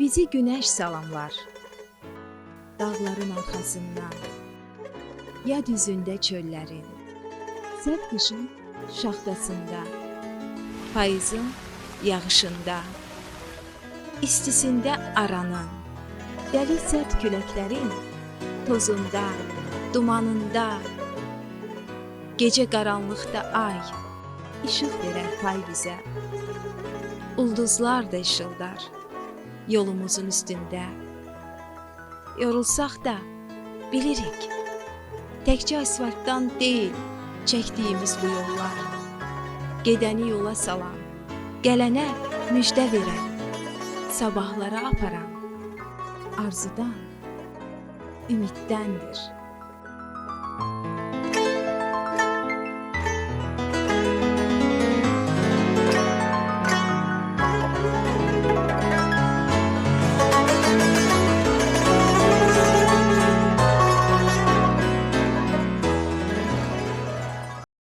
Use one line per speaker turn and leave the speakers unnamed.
Bizi güneş salamlar. Dağların arkasından. Ya düzünde çöllerin. Sert kışın şaxtasında. Payızın yağışında. istisində aranın. Dəli sərt küləklərin tozunda, dumanında. Gecə qaranlıqda ay işıq verər pay bizə. Ulduzlar da işıldar yolumuzun üstündə. Yorulsaq da bilirik. Təkcə asfaltdan deyil çəkdiyimiz bu yollar. Gedəni yola salan, gələnə müjdə verən, sabahlara aparan arzudan, ümiddəndir.